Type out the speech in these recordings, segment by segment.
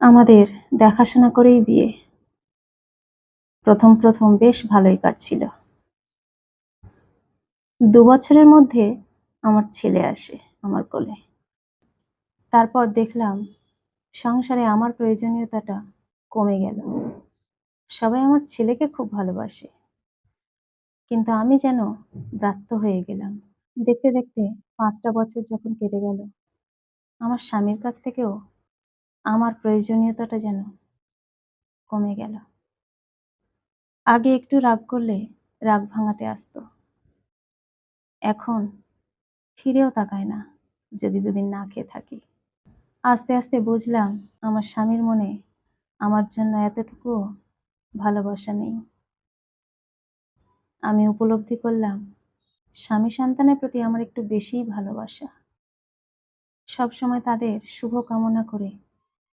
আমাদের দেখাশোনা করেই বিয়ে। প্রথম প্রথম বেশ ভালোই কাটছিল। দু বছরের মধ্যে আমার ছেলে আসে আমার কোলে। তারপর দেখলাম সংসারে আমার প্রয়োজনীয়তাটা কমে গেল। সবাই আমার ছেলেকে খুব ভালোবাসে। কিন্তু আমি যেন ব্রাত্য হয়ে গেলাম। দেখতে দেখতে পাঁচটা বছর যখন কেটে গেল, আমার স্বামীর কাছ থেকেও আমার প্রয়োজনীয়তাটা যেন কমে গেল। আগে একটু রাগ করলে রাগ ভাঙাতে আসতো। এখন ফিরেও তাকায় না, যদি দুদিন না খেয়ে থাকি। আস্তে আস্তে বুঝলাম আমার স্বামীর মনে আমার জন্য এতটুকু ভালোবাসা নেই। আমি উপলব্ধি করলাম, স্বামী সন্তানের প্রতি আমার একটু বেশিই ভালোবাসা। সবসময় তাদের শুভ কামনা করে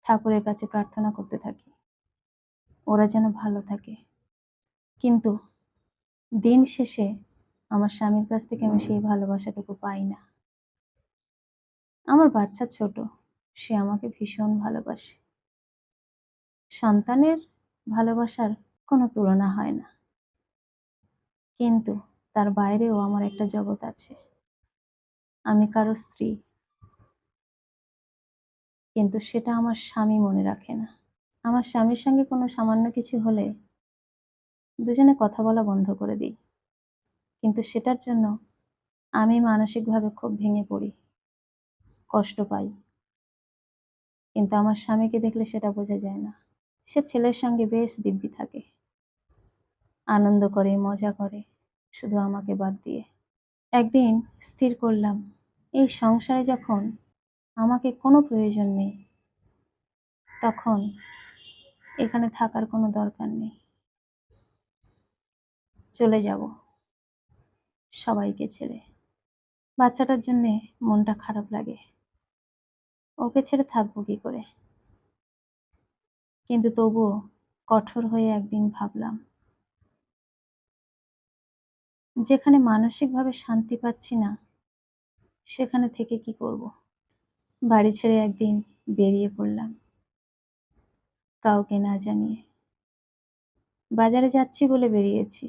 ঠাকুরের কাছে প্রার্থনা করতে থাকি। ওরা যেন ভালো থাকে। কিন্তু দিন শেষে আমার স্বামীর কাছ থেকে আমি সেই ভালোবাসাটুকু পাই না। আমার বাচ্চা ছোট, সে আমাকে ভীষণ ভালোবাসে। সন্তানের ভালোবাসার কোনো তুলনা হয় না। কিন্তু তার বাইরেও আমার একটা জগৎ আছে। আমি কারও স্ত্রী কিন্তু সেটা আমার স্বামী মনে রাখে না। আমার স্বামীর সঙ্গে কোনো সামান্য কিছু হলে দুজনে কথা বলা বন্ধ করে দিই। কিন্তু সেটার জন্য আমি মানসিকভাবে খুব ভেঙে পড়ি। কষ্ট পাই। কিন্তু আমার স্বামীকে দেখলে সেটা বোঝা যায় না। সে ছেলের সঙ্গে বেশ দিব্যি থাকে। আনন্দ করে, মজা করে, শুধু আমাকে বাদ দিয়ে। একদিন স্থির করলাম। এই সংসারে যখন আমাকে কোনো প্রয়োজন নেই। তখন এখানে থাকার কোনো দরকার নেই। চলে যাব সবাইকে ছেড়ে। বাচ্চাটার জন্যে মনটা খারাপ লাগে। ওকে ছেড়ে থাকব কি করে? কিন্তু তবুও কঠোর হয়ে একদিন ভাবলাম, যেখানে মানসিকভাবে শান্তি পাচ্ছি না, সেখানে থেকে কি করব? বাড়ি ছেড়ে একদিন বেরিয়ে পড়লাম। কাউকে না জানিয়ে। বাজারে যাচ্ছি বলে বেরিয়েছি।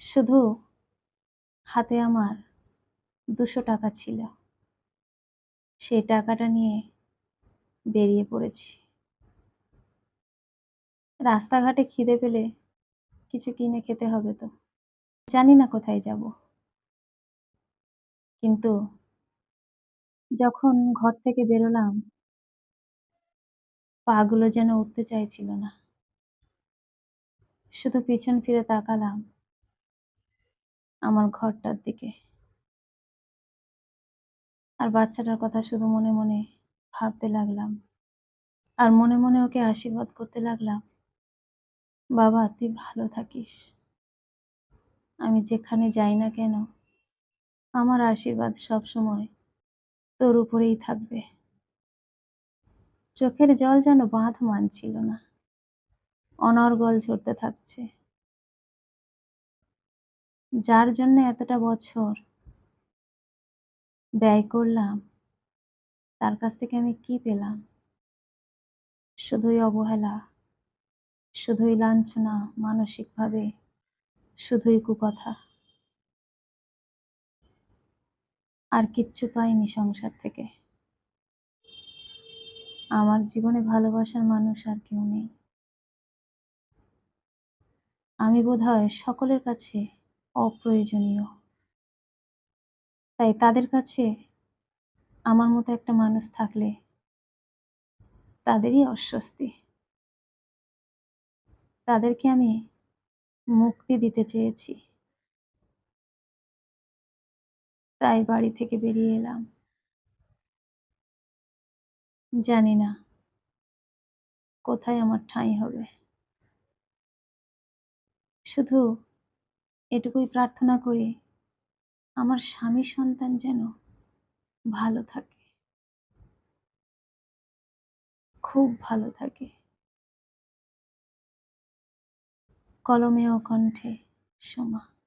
শুধু হাতে আমার দুশো টাকা ছিল। সেই টাকাটা নিয়ে বেরিয়ে পড়েছি। রাস্তাঘাটে খিদে পেলে কিছু কিনে খেতে হবে তো। জানি না কোথায় যাব। কিন্তু যখন ঘর থেকে বেরোলাম, পাগুলো যেন উঠতে চাইছিল না। শুধু পিছন ফিরে তাকালাম আমার ঘরটার দিকে। আর বাচ্চাটার কথা শুধু মনে মনে ভাবতে লাগলাম। আর মনে মনে ওকে আশীর্বাদ করতে লাগলাম, বাবা, তুই ভালো থাকিস। আমি যেখানে যাই না কেন, আমার আশীর্বাদ সব সময় তোর উপরেই থাকবে। চোখের জল যেন বাঁধ মানছিল না। অনর্গল ঝরতে থাকছে। যার জন্য এতটা বছর ব্যয় করলাম, তার কাছ থেকে আমি কি পেলাম? শুধুই অবহেলা, শুধুই লাঞ্ছনা মানসিকভাবে, শুধুই কুকথা। আর কিচ্ছু পাইনি সংসার থেকে। আমার জীবনে ভালোবাসার মানুষ আর কেউ নেই। আমি বোধহয় সকলের কাছে অপ্রয়োজনীয়। তাই তাদের কাছে আমার মতো একটা মানুষ থাকলে তাদেরই অস্বস্তি। তাদেরকে আমি মুক্তি দিতে চেয়েছি। তাই বাড়ি থেকে বেরিয়ে এলাম। জানি না কোথায় আমার ঠাঁই হবে। শুধু এটুকুই প্রার্থনা করি, আমার স্বামী সন্তান যেন ভালো থাকে। খুব ভালো থাকে। কলমে ও কণ্ঠে সোমা